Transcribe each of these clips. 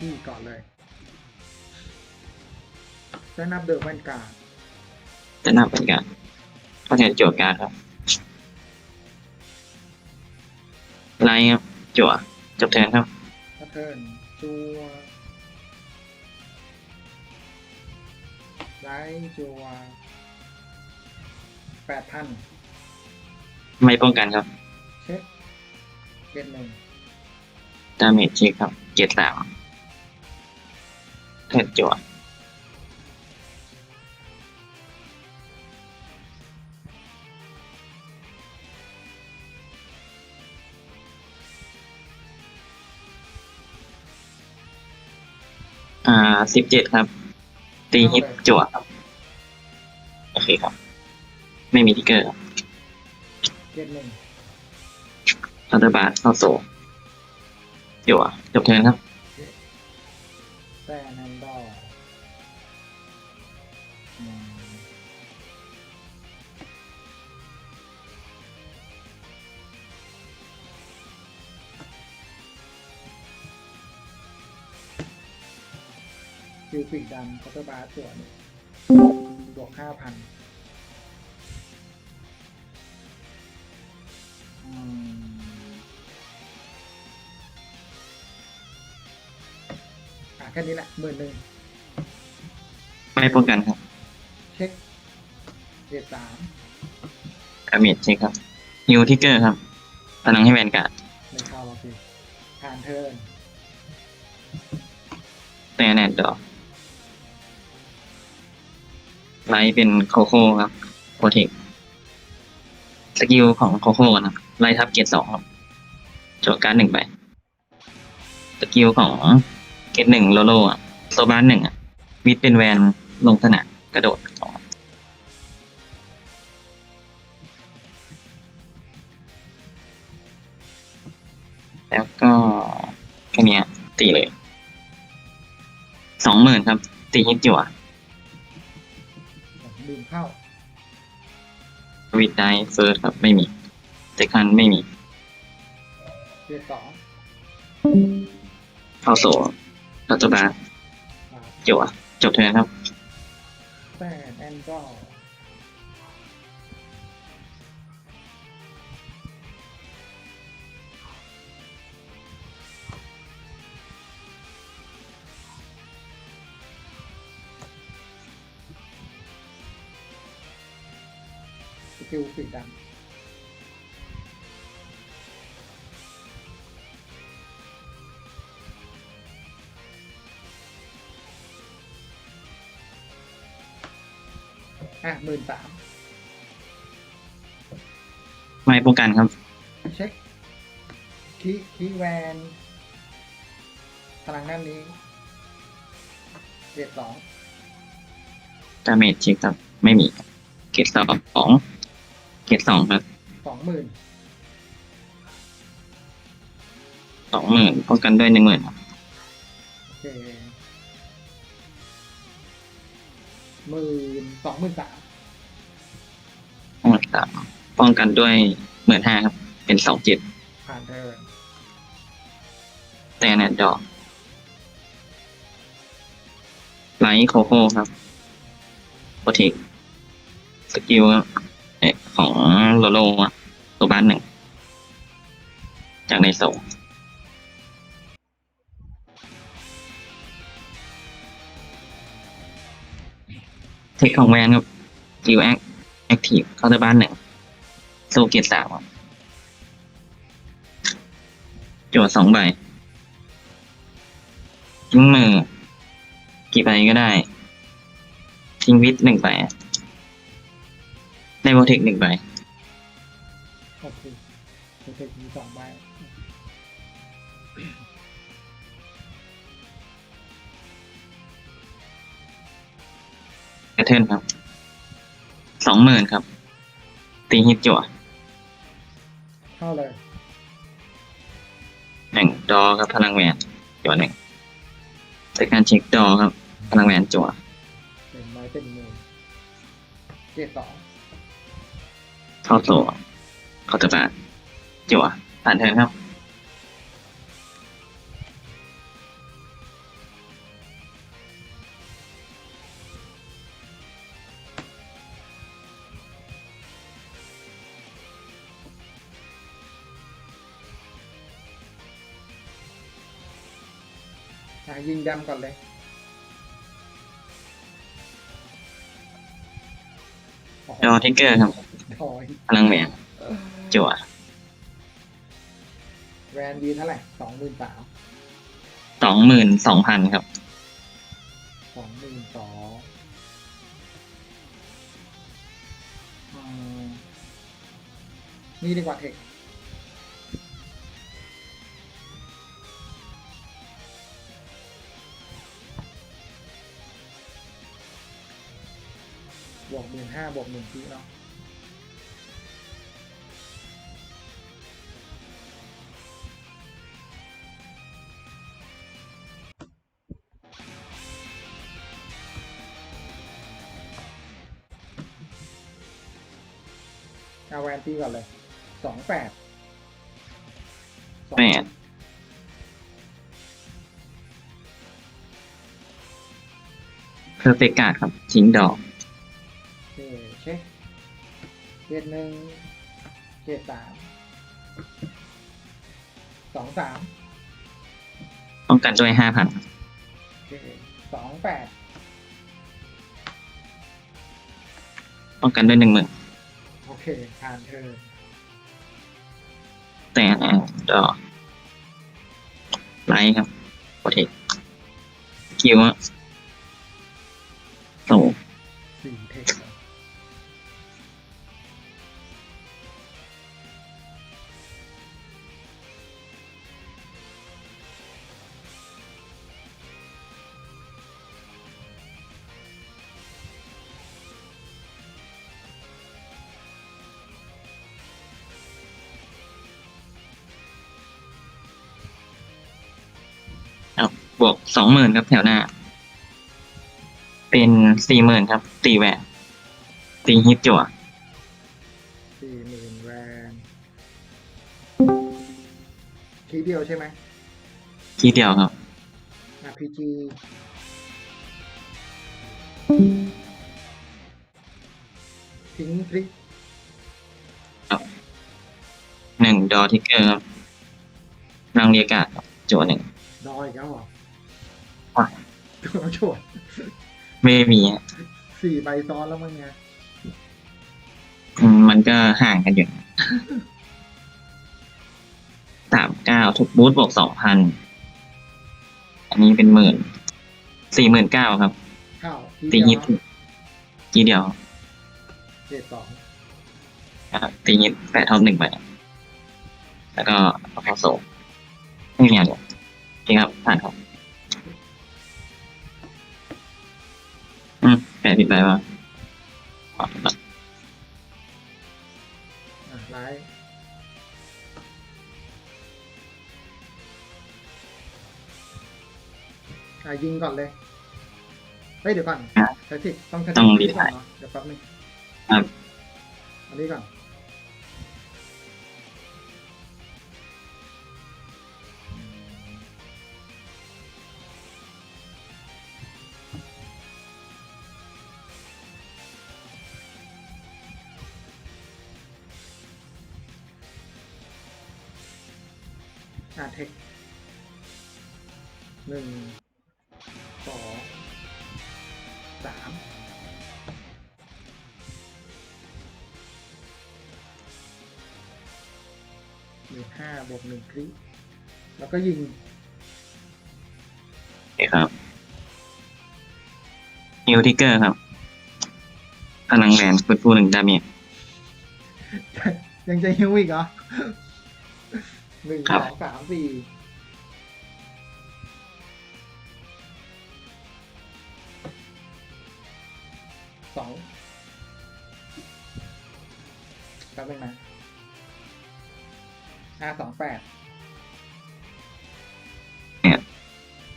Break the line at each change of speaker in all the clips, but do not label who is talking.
ที่ก่อนเลยจะนับเดิมแวนการ์ด
จะนับเป็นการเข้าแทนโจทย์การครับไลน์ครับจั่วจบเทิร์นครับ
พัเทิร์นจัวไลท์จัวแปดพัน
ไม่ป้องกันครับ
เช็คเก็ตหนึ่ง
ดาเมจเช็คครับเจ็ดสาม เทิร์นจั่วอ่าสิบเจ็ดครับ ตีฮิตจั่วครับโอเคครับ ไม่มีทิกเกอร์ครับ
เก็ตหนึ่ง
อัลเตอร์บาร์เข้าโซจั่วจบเทิร์นครับ
แซนันดอร์อืมคิวปีกดำคอร์เตอร์บาร์ส่วนบวกห้าพัน แค่นี้แหละหมื่นหนึ่ง
ไม่ป้องกันครับ
เช็คเจ็ดสาม
ดาเมจเช็คครับฮิวทิกเกอร์ครับพลังให้แวนการ์ด
ไม่เข้าโอเคผ่านเทิร์น
แต่แนดดอกไลท์เป็นโคโค่ครับโปรเทคสกิลของโคโค่นะครับไล่ทับเกียร์สองครับโจทย์การดหนึ่งไปสกิลของ เกียร์หนึ่งโลโลอะโซบานหนึ่งอะวิดเป็นแวนลงสนามกระโดดสองแล้วก็แค่เนี้ยตีเลยสองหมื่นครับ ตีฮิตจั่ว
ดื่มเข้า
วิดได้เฟิร์สครับไม่มีเซคันไม่มี
เจ็ดสอง
เข้าโซ่ ปัจจุบัน
ผ่าน
จั่วจบเทิร์นครับ
แซนแอนก็สกิลสีดำ อะหมื่นสาม
ไม่ป้องกันครับ
เช็คคีคีแวนพลังด้านนี้เจ็ดสอง
ดาเมจเช็คครับ ไม่มีเกตสองสองเกตสองครับ
สองหมื่น
สองหมื่นป้องกันด้วยหนึ่งหมื่นครับ
โอเค หมื่นสองหมื่นสาม
ป้องกันสามป้องกันด้วยหมื่นห้าครับ เป็นสองเจ็ด
ผ่านเทิร์
แต่แนดดอกไลท์โคโค่ครับโปรเทคสกิลของโลโลอะตัวบ้านหนึ่งจากในโซ เทคของแวนครับกิลแอคแอคทีฟเข้าตัวบ้านหนึ่งโซเกียร์สามครับจวดสองใบทิ้งมือ กี่ใบก็ได้ ทิ้งวิทหนึ่งใบได้โปรเทคหนึ่งใบ
โอเคโอเคมีสองใบ
แพทเทิร์นครับ สองหมื่นครับ ตีฮิตจั่ว
เข้าเลย
หนึ่งดอครับพลังแหวนจั่วหนึ่งจากการเช็คดอครับ พลังแหวนจั่ว
เป็นใบเป็นหมื่นเจ็ดสอง
เข้าโซ่เข้าตะบาผ่านเทิร์นครับ
ยิงดำก่อนเลย
ดอทิกเกอร์ครับ
ถอย
พลังแหวนจั่ว
แวนยืนเท่าไหร่สองหมื่นสาม
สองหมื่นสองพันครับ
สองหมื่นสองอืมนี่ดีกว่าเทค บวกหมื่นห้าบวกหนึ่งทีเนาะเอาแวนตีก่อนเลย สองแปดสอง
แปดเพอร์เฟกการ์ดครับทิ้งดอก
เกตหนึ่งเกตสามสองสาม
ป้องกันด้วยห้าพัน
โอเคสองแปด
ป้องกันด้วยหนึ่งหมื่น
โอเคผ่านเธอ
แต่ดอกไลท์ครับโปรเทคคิวอะโอ้
สี่เทค
บวกสองหมื่นครับแถวหน้า เป็นสี่หมื่นครับตีแหวนตีฮิตจั่ว
สี่หมื่นแวนทีเดียวใช่ไหม
ทีเดียวครับ
RPG ทิ้งพริก
หนึ่งดอทิกเกอร์ครับรังเรียกาศครับจั่วหนึ่ง
ดอยอีกแล้วเหรอ
ว่ะ
โฉด
ไม่มีอะ
สี่ใบซ้อนแล้วมั้งไง
อืมมันก็ห่างกันอยู่สามเก้าทุกบูธบวกสองพัน อันนี้เป็นหมื่น สี่หมื่นเก้าครับ
ข้า
ตีฮิตทีเดียว
เกตสอง
ครับตีฮิตแปดท็อปหนึ่งไป แล้วก็เอาเข้าโซ่ไม่มีอะไรจริงครับผ่านครับ อืมแปดผิดไปว่า
อะไลท์อะยิงก่อนเลย เฮ้ยเดี๋ยวก่อน
อะ
ใช้ทิกต้องใช้
ต้อง
ทิก
รี
ก่อน
ไทร์
เนาะเดี๋ยวแป๊บนึง
ครับ
อันนี้ก่อน ก็ยิง
โอเคครับนิวทิกเกอร์ครับพลังแหวนฟุตฟูหนึ่งดาเมจ
ยังจะฮิวอีกเหรอหนึ่ง
ครั
ส
บ
องสามสี่สองแป๊บนึงนะห้าสองแปด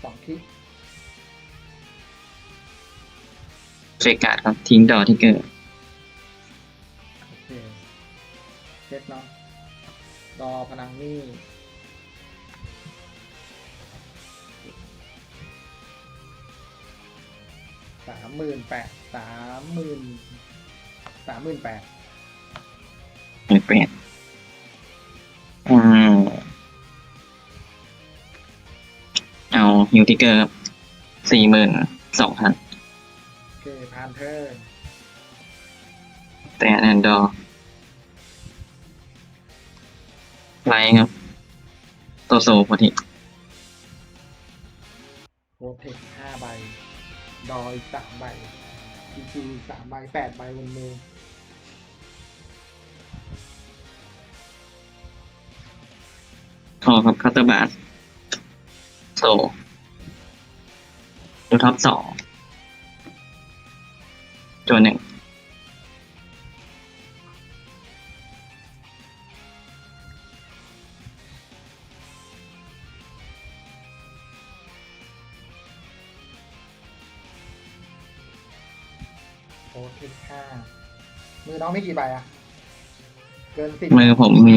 สองคลิก
เฟกการ์ดครับทิ้งดอทิกเกอร์
โอเคเช็คเนาะรอพลังนี่สามหมื่นแปดสามหมื่นสามหมื่นแปด
หนึ่งแปดอืม ฮิวติเกอร์ครับสี่หมื่นสองพัน
โอเคผ่านเทิร์น
แต่แอนดอร์ไลท์ครับ โตโซโพธิ
โปรเทคห้าใบ ดออีกสามใบจีจีสามใบแปดใบบนมือ
คอครับคัตเตอร์บาสโซ ดูท็อปสองจวนหนึ่ง
โปรเทคห้ามือน้องไม่กี่ใบอะเกินสิบ
มือผมมี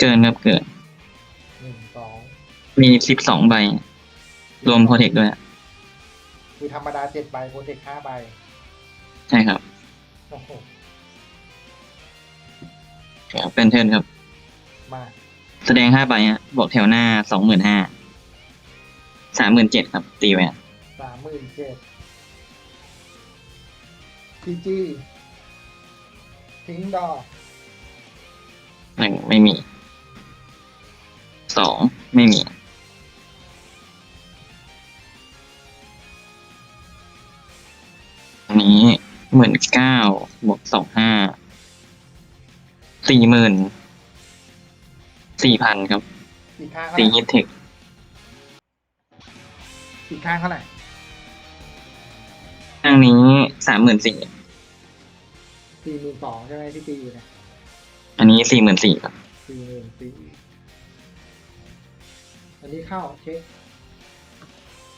เกินครับเกิน
หนึ่งสอง
มีสิบสองใบ รวมโปรเทคด้วย
คือธรรมดาเจ็ดใบโปรเทคห้าใบ
ใช่ครับ
โอ้โห
เป็นเทิร์นครับ
มา
แสดงห้าใบฮะบวกแถวหน้าสองหมื่นห้าสามหมื่นเจ็ดครับตีแหวน
สามหมื่นเจ็ดจีจีทิ้งดอก
หนึ่งไม่มีสองไม่มี หมื่นเก้าบวกสองห้าสี่หมื่นสี่พันครับ
อีกข้าง
ตี
เท่าไหร่
ฮิตเทค
อีกข้างเท่าไหร่
ข้างนี้สามหมื่นสี่
สี่หมื่นสองใช่ไหมที่ตีอยู่เนี่ย
อันนี้สี่หมื่นสี่ครับ
สี่หมื่นสี่อันนี้เข้าเช็ค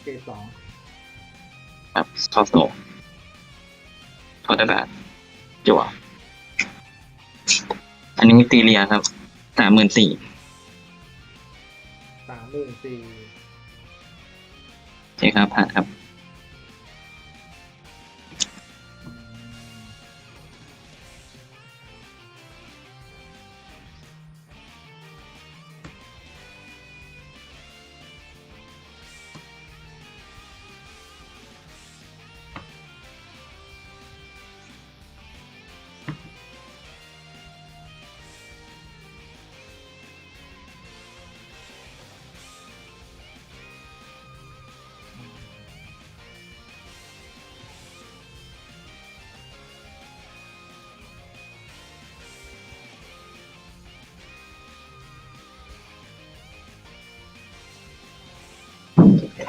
เกรดสอง
ครับซอโซ โทษบาทจั่วอันนี้ตีเรียครับสามหมื่นสี่
สามหมื่นสี่
ใช่ครับผ่านครับ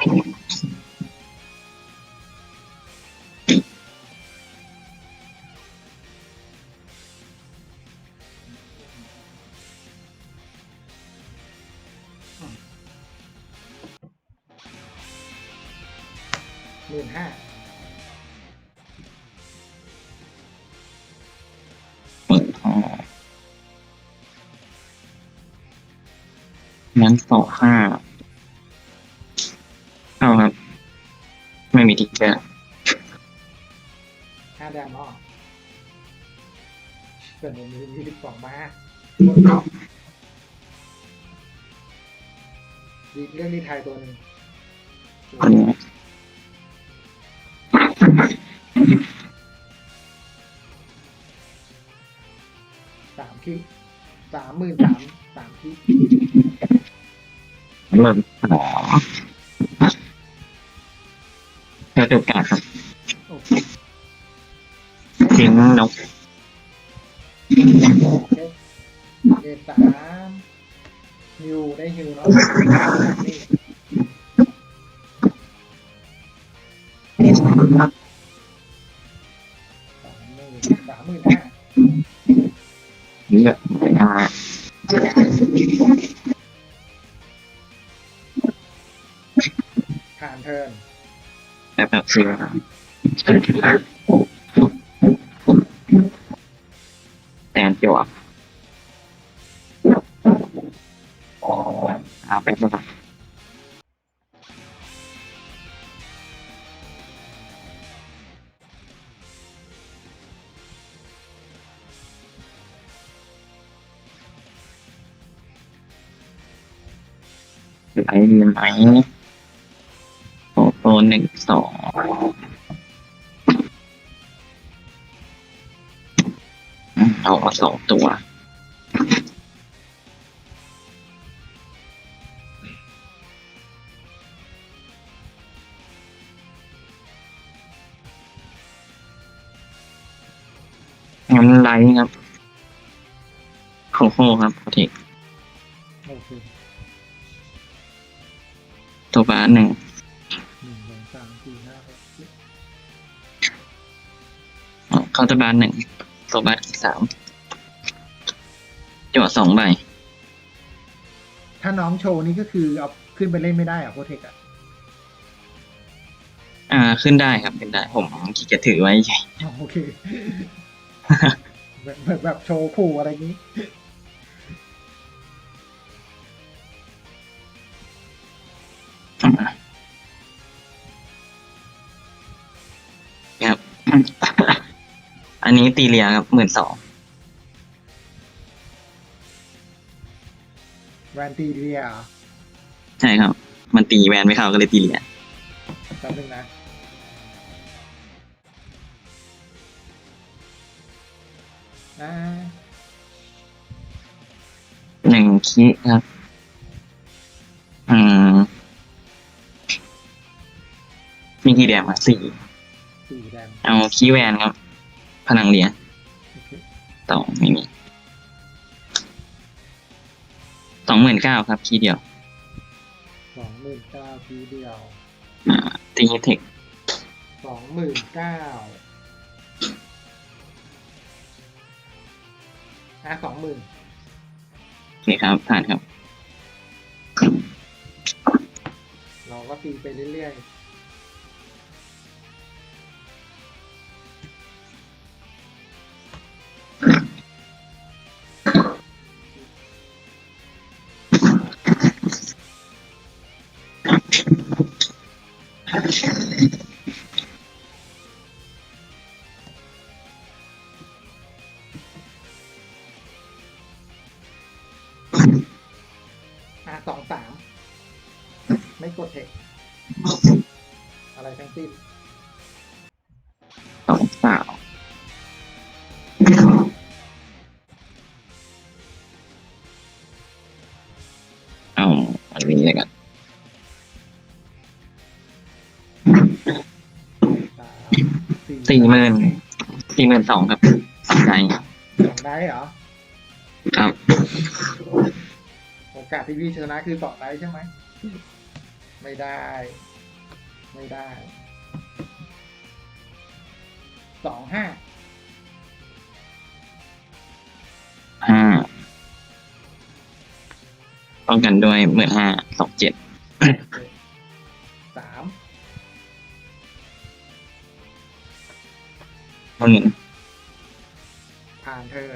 หมื่นห้า
หมื่นห้างั้นสองห้า
สองมาดีเรื่องนี้ไทยตัวหนึ่งสามคิสามหมื่นสามสามคิ
เริ่มสองแล้ว แอแตนจั่วเอาไปแล้วครับไลไหมโปโปหนึ่งสอง อืมเอามาสองตัว งั้นไลท์ครับโคโค่ครับโปรเทค
โอเค
ตัวบาสหนึ่ง
หนึ่งสองสามสี่ห้าหกเจ็ด
เคาน์เตอร์บาสหนึ่ง ตัวบาสอีกสามจั่วสองใบ
ถ้าน้องโชว์นี่ก็คือเอาขึ้นไปเล่นไม่ได้เหรอะโปรเทคอะ
อ่า ขึ้นได้ครับขึ้นได้ ผมขี้เกียจถือไว้เฉย
อ๋อโอเค แบบแบบแบบโชว์ขู่อะไรอย่างนี้
อันนี้ตีเรียครับหมื่นสอง
แวนตีเรียเหรอ
ใช่ครับ มันตีแวนไม่เข้าก็เลยตีเรีย
แป๊บนึงนะอ่า
หนึ่งคิครับ อืม มีกี่แดมอะสี่
สี่แดม
เอาคีย์แวนครับ พลังเรีย
โอเค
สองไม่มีสองหมื่นเก้าครับ คีย์เดียว
สองหมื่นเก้าทีเดียว
อ่าตีเทค
สองหมื่นเก้าอะสองหมื่น
โอเคครับผ่านครับ
เราก็ตีไปเรื่อยๆ อาอัน
นี้เลยกัน
สาม
สี่หมื่นสี่หมื่นสองครับใช่
สองได้เหรอ
ครับ
โอกาสที่พี่ชนะคือสองได้ใช่ไหม ไม่ได้ ไม่ได้ สองห้า
ห้า ป้องกันด้วยหมื่นห้าสองเจ็ด
สาม
หมื่น
ผ่านเธอ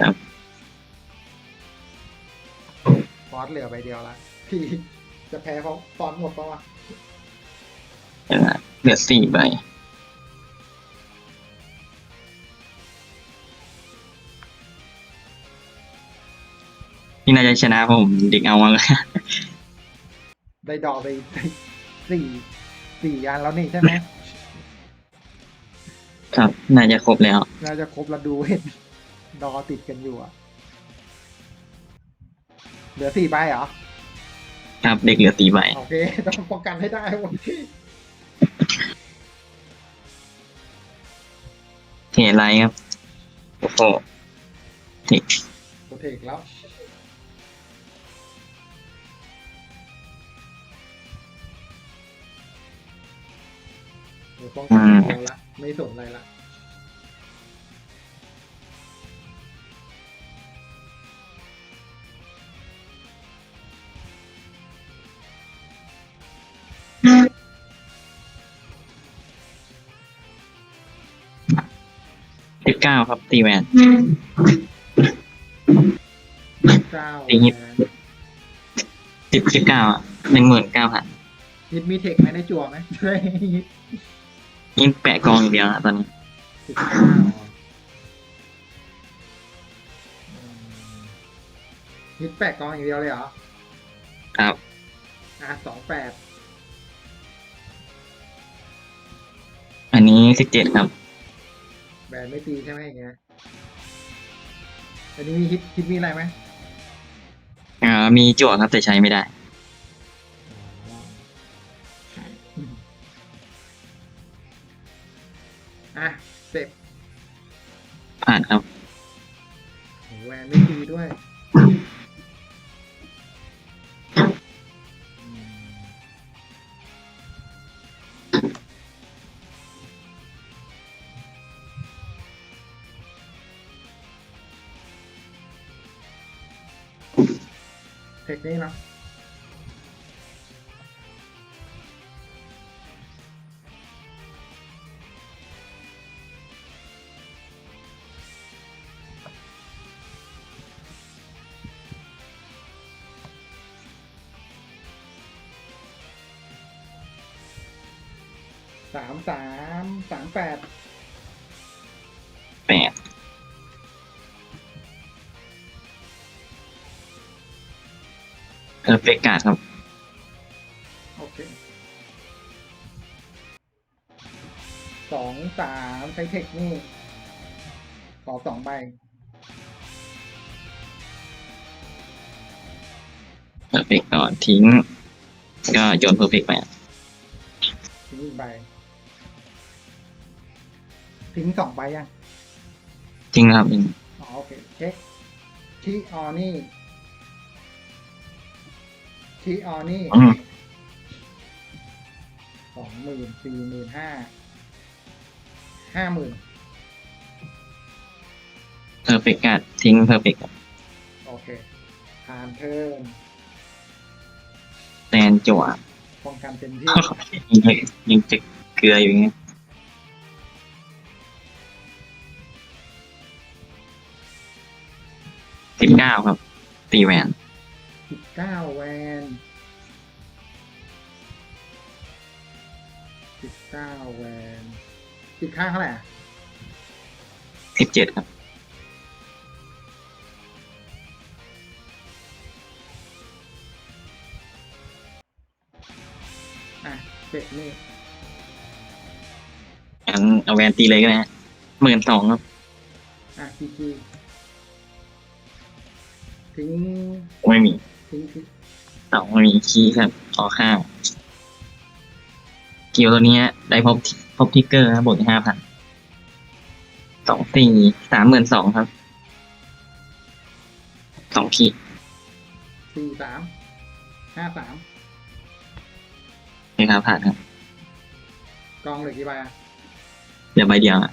ครับ
ฟอสเหลือใบเดียวละพี่จะแพ้เพราะฟอนต์หมดปะวะ
เดี๋ยวนะเหลือสี่ใบ พี่น่าจะชนะเพราะผมเด็กเอามาเลย
ได้ดอกไปสี่สี่อันแล้วนี่ใช่ไหม
ครับ น่าจะครบแล้ว
น่าจะครบแล้วดูเห็นดอติดกันอยู่อะเหลือสี่ใบเหรอ
ครับเด็กเหลือสี่ใบ
โอเค ต้องป้องกันให้ได้เว้ย
เทไลท์ครับ โอ้โหเทค
โปรเทคแล้ว เดี๋ยวป้องกันอย่างเดียวละ ไม่สนอะไรละ
สิบเก้าครับ ตีแวน
เก้า
ตีฮิตสิบสิบเก้าอะหนึ่งหมื่นเก้าพัน
ฮิตมีเทคไหมได้จั่วไหมใช่ฮิต
ยิ่งแปะกองอย่างเดียวอะตอนนี้
สิบเก้าฮิตแปะกองอย่างเดียวเลยเหรอ
ครับ
อะสองแปด
อันนี้สิบเจ็ดครับ
แบนไม่ตีใช่ไหมอย่างเงี้ยอันนี้มีฮิตฮิตมีอะไรไหม
อ่ามีจั่วครับแต่ใช้ไม่ได้ นี้
เนาะสามสามสามแปด
อร์เฟกการ์ดครับ
โอเคสองสามใช้เทคนี่ ขอสองใบ
เพอร์เฟกก่อนทิ้ง ก็โยนเพอร์เฟกไป
ทิ้งอีกใบทิ้งสองใบยัง
ทิ้งครับ
อ๋อโอเค เช็คที่ออนี่ ที่ออนี่
อืม
สองหมื่นสี่หมื่นห้าห้าหมื่น
เพอร์เฟกการ์ดทิ้งเพอร์เฟก
โอเคผ่านเทิร์น
แตนจั่ว
ป้องกันเต็มที่
ยังยังจะเกลืออยู่อย่างเงี้ยสิบเก้าครับ ตีแหวน
สิบเก้าแวน เก้าแวนติดค่าเท่าไหร่อะ
สิบเจ็ดครับ
อะเป็ดนี่
งั้นเอาแวนตีเลยก็ได้ฮะหมื่นสองครับ
อะจีจีทิ้ง
ไม่มี
ทิ้งทิ้ง
สองไม่มีคีย์ครับขอข้าว เกียวตัวเนี้ยได้พบพบทิกเกอร์ครับบวกห้าพันสองสี่สามหมื่นสองครับสองขีด
สี่สามห้าสาม
นี่ครับผ่านครับ
กองเหลือกี่ใบอะ
เดี๋ยวใบเดียวอะ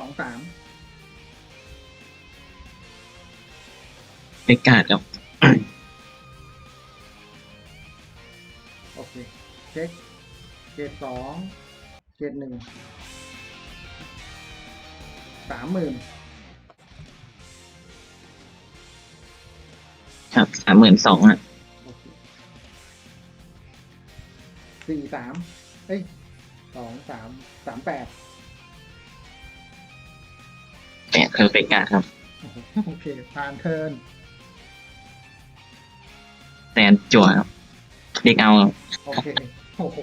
องสาม
เป็นการ์ดครับ
โอเค เช็คเกรดสองเกรดหนึ่งสามหมื่น
ครับสามหมื่นสองอะ
โอเคสี่สามเอ้ยสองสามสาม
แปด เพอร์เฟกการ์ดครับ
โอเคผ่านเทิร์น
แตนจั่วครับเด็กเอาครับ
โอเคโอ้โห